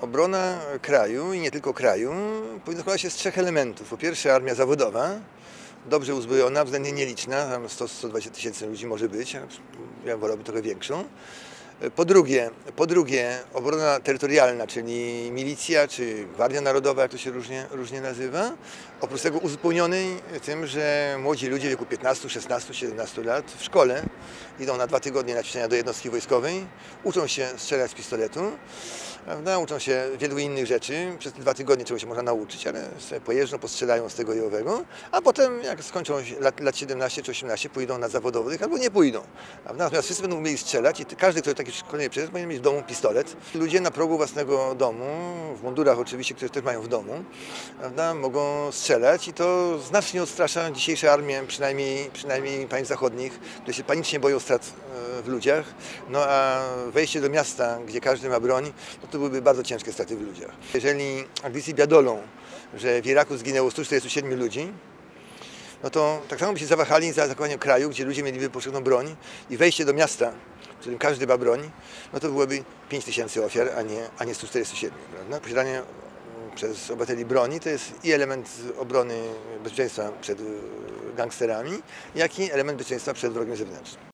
Obrona kraju i nie tylko kraju powinna składać się z trzech elementów. Po pierwsze armia zawodowa, dobrze uzbrojona, względnie nieliczna, tam 100-120 tysięcy ludzi może być, ja wolałbym trochę większą. Po drugie, po drugie obrona terytorialna, czyli milicja czy Gwardia Narodowa, jak to się różnie, różnie nazywa. Oprócz tego uzupełnionej tym, że młodzi ludzie w wieku 15, 16, 17 lat w szkole idą na dwa tygodnie na ćwiczenia do jednostki wojskowej, uczą się strzelać z pistoletu, prawda? uczą się wielu innych rzeczy. Przez te dwa tygodnie czego się można nauczyć, ale sobie pojeżdżą, postrzelają z tego i owego, a potem jak skończą lat, lat 17 czy 18 pójdą na zawodowych albo nie pójdą. Prawda? Natomiast wszyscy będą umieli strzelać i każdy, kto szkolenie przejdzie, powinien mieć w domu pistolet. Ludzie na progu własnego domu, w mundurach oczywiście, które też mają w domu, prawda? mogą strzelać i to znacznie odstrasza dzisiejsze armie, przynajmniej, przynajmniej państw zachodnich, które się panicznie boją strat e, w ludziach. No a wejście do miasta, gdzie każdy ma broń, no to byłyby bardzo ciężkie straty w ludziach. Jeżeli Anglicy biadolą, że w Iraku zginęło 147 ludzi, no to tak samo by się zawahali za atakowanie kraju, gdzie ludzie mieliby potrzebną broń i wejście do miasta, w którym każdy ma broń, no to byłoby 5 tysięcy ofiar, a nie, a nie 147. Prawda? Posiadanie mm, przez obywateli broni to jest i element obrony bezpieczeństwa przed y, gangsterami, jak i element bezpieczeństwa przed wrogiem zewnętrznym.